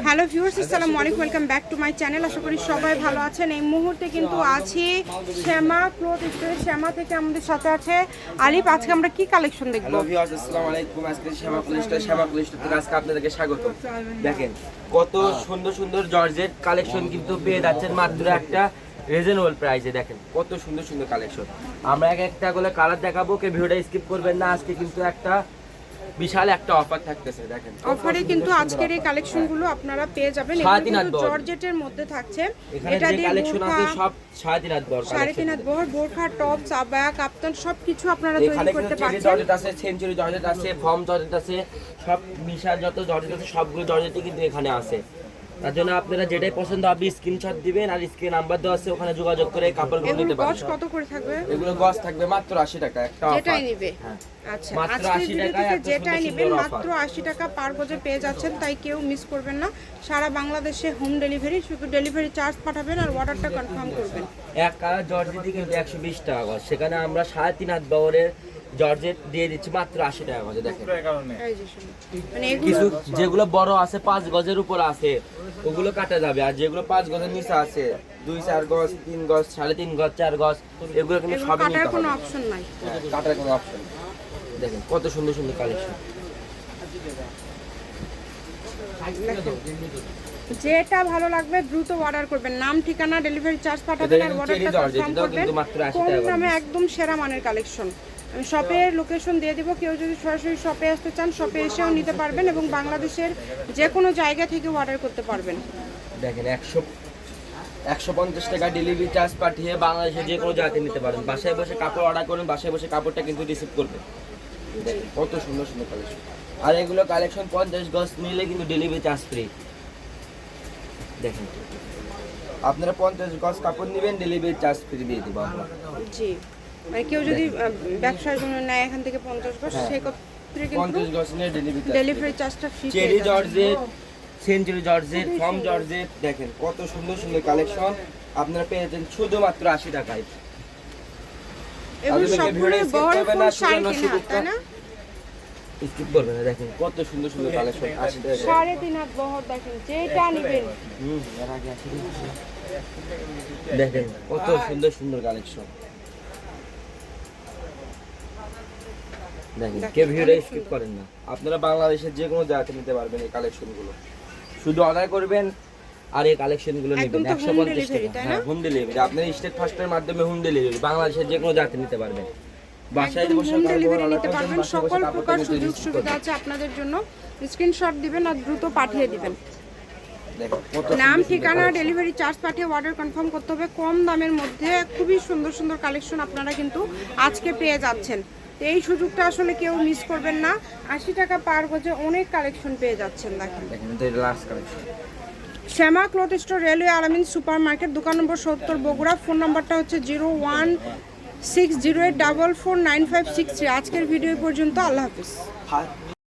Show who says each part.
Speaker 1: Hello viewers আসসালামু আলাইকুম welcome back to my channel আশা করি সবাই ভালো আছেন। এই মুহূর্তে কিন্তু আছি শ্যামা ক্লোথ স্টোরে শ্যামা থেকে আমাদের সাথে আছে আলিফ। আজকে আমরা কি কালেকশন দেখব?
Speaker 2: হ্যালো ভিউয়ার্স আসসালামু আলাইকুম। আজকে শ্যামা ক্লোথ পুলিশটা শ্যামা পুলিশটা থেকে আজকে আপনাদেরকে স্বাগত। দেখেন কত সুন্দর সুন্দর জর্জেট কালেকশন কিন্তু পেয়ে যাচ্ছেন মাত্র একটা রিজনেবল প্রাইসে দেখেন কত সুন্দর সুন্দর কালেকশন আমরা এক একটা করে কালার দেখাবো কে ভিডিওটা স্কিপ করবেন না। আজকে কিন্তু একটা বিশাল একটা অফার থাকতেছে দেখেন।
Speaker 1: অফারে কিন্তু আজকের এই
Speaker 2: কালেকশন
Speaker 1: কালেকশনগুলো আপনারা পেয়ে যাবেন।
Speaker 2: সাড়ে তিন।
Speaker 1: জর্জেটের মধ্যে থাকছে। এটা দিয়ে
Speaker 2: কালেকশন আছে সব সাড়ে তিন হাত বর
Speaker 1: সাড়ে তিন হাত বহর বোরখা টপ সাবায়া কাপ্তান সব কিছু আপনারা তৈরি করতে পারছেন।
Speaker 2: জর্জেট আছে সেঞ্চুরি জর্জেট আছে ফর্ম জর্জেট আছে সব মিশাল যত জর্জেট আছে সবগুলো জর্জেটই কিন্তু এখানে আছে। তার জন্য আপনারা যেটাই পছন্দ হবে স্ক্রিনশট দিবেন আর স্ক্রিন নাম্বার দেওয়া আছে ওখানে যোগাযোগ করে কাপড়গুলো নিতে পারবেন
Speaker 1: কত করে থাকবে?
Speaker 2: এগুলো গজ থাকবে মাত্র আশি টাকা একটা
Speaker 1: যেটাই
Speaker 2: offer।
Speaker 1: নিবে।
Speaker 2: হ্যাঁ।
Speaker 1: আচ্ছা
Speaker 2: মাত্র
Speaker 1: আজকের
Speaker 2: 80
Speaker 1: ভিডিও
Speaker 2: টাকায়
Speaker 1: যেটাই নেবেন মাত্র আশি টাকা পার গজে পেয়ে যাচ্ছেন তাই কেউ মিস করবেন না। সারা বাংলাদেশে হোম ডেলিভারি শুধু ডেলিভারি চার্জ পাঠাবেন আর অর্ডারটা কনফার্ম করবেন।
Speaker 2: এক কালার কিন্তু একশো বিশ টাকা গজ সেখানে আমরা সাড়ে তিন হাত বহরের জর্জেট দিয়ে দিচ্ছি মাত্র আশি টাকা গজে দেখেন।
Speaker 1: এই যে শুনুন। মানে
Speaker 2: কিছু যেগুলো বড় আছে পাঁচ গজের উপর আছে ওগুলো কাটা যাবে। আর যেগুলো পাঁচ গজের নিচে আছে দুই চার গজ তিন গজ সাড়ে তিন গজ চার গজ এগুলো কিন্তু সবই নিতে
Speaker 1: কোনো
Speaker 2: হবে।
Speaker 1: অপশন নাই।
Speaker 2: হ্যাঁ, কাটার কোনো অপশন দেখেন কত সুন্দর সুন্দর কালেকশন
Speaker 1: যেটা ভালো লাগবে দ্রুত অর্ডার করবেন। নাম ঠিকানা ডেলিভারি চার্জ পাঠাবেন আর অর্ডারটা কনফার্ম করবেন
Speaker 2: কিন্তু মাত্র 80
Speaker 1: কম দামে একদম সেরা মানের কালেকশন শপের লোকেশন দিয়ে দিব। কেউ যদি সরাসরি শপে আসতে চান শপে এসেও নিতে পারবেন এবং বাংলাদেশের যে কোনো জায়গা থেকে অর্ডার করতে পারবেন।
Speaker 2: দেখেন একশো একশো পঞ্চাশ টাকা ডেলিভারি চার্জ পাঠিয়ে বাংলাদেশের যে কোনো জায়গাতে নিতে পারেন বাসায় বসে কাপড় অর্ডার করুন বাসায় বসে কাপড়টা কিন্তু রিসিভ করবে। দেখেন কত সুন্দর সুন্দর কালেকশন আর এগুলো কালেকশন পঞ্চাশ গজ নিলে কিন্তু ডেলিভারি চার্জ ফ্রি দেখেন আপনারা পঞ্চাশ গজ কাপড় নেবেন ডেলিভারি চার্জ ফ্রি দিয়ে দেবো আমরা।
Speaker 1: জি। মানে কেউ যদি ব্যবসার জন্য নেয় এখান থেকে পঞ্চাশ গজ
Speaker 2: হ্যাঁ।
Speaker 1: সেক্ষেত্রে কিন্তু
Speaker 2: পঞ্চাশ গজ নিয়ে ডেলিভারি
Speaker 1: ডেলিভারি চার্জটা free
Speaker 2: cherry georgette century georgette form georgette দেখেন কত সুন্দর সুন্দর কালেকশন আপনারা পেয়ে যাচ্ছেন শুধুমাত্র আশি টাকায়।
Speaker 1: এগুলো সবগুলো বড় ফুল
Speaker 2: না,
Speaker 1: সাড়ে
Speaker 2: সুজন্য
Speaker 1: তিন হাত
Speaker 2: সুবিধা।
Speaker 1: তাই না?
Speaker 2: স্কিপ করবেন না দেখেন কত সুন্দর সুন্দর কালেকশন আশি
Speaker 1: সাড়ে তিন হাত বহর দেখেন যেটা নেবেন।
Speaker 2: হুম, এর আগে আসি দিচ্ছি। দেখেন কত সুন্দর সুন্দর কালেকশন দেখেন ভিডিওটা স্কিপ করেন না। আপনারা বাংলাদেশের যে কোনো জায়গাতে নিতে পারবেন এই কালেকশনগুলো শুধু অর্ডার করবেন আর এই কালেকশনগুলো নেবেন একশো পঞ্চাশ টাকা। হ্যাঁ হোম ডেলিভারি আপনার স্টেট ফাস্টের মাধ্যমে হোম ডেলিভারি বাংলাদেশের যে কোনো জায়গাতে নিতে পারবেন। বাসায় বসে
Speaker 1: ডেলিভারি নিতে পারবেন সকল প্রকার সুযোগ সুবিধা আছে আপনাদের জন্য। স্ক্রিনশট দিবেন আর দ্রুত পাঠিয়ে দিবেন। নাম ঠিকানা ডেলিভারি চার্জ পাঠিয়ে অর্ডার কনফার্ম করতে হবে। কম দামের মধ্যে খুবই সুন্দর সুন্দর কালেকশন আপনারা কিন্তু আজকে পেয়ে যাচ্ছেন। তো এই সুযোগটা আসলে কেউ মিস করবেন না। আশি টাকা পার গজে অনেক কালেকশন পেয়ে যাচ্ছেন দেখেন।
Speaker 2: দেখেন last collection
Speaker 1: Shyama cloth store railway Alamin super market দোকান নম্বর সত্তর বগুড়া। ফোন নম্বরটা হচ্ছে zero one six zero eight double four nine five six three. আজকের ভিডিও পর্যন্ত আল্লাহ হাফিজ।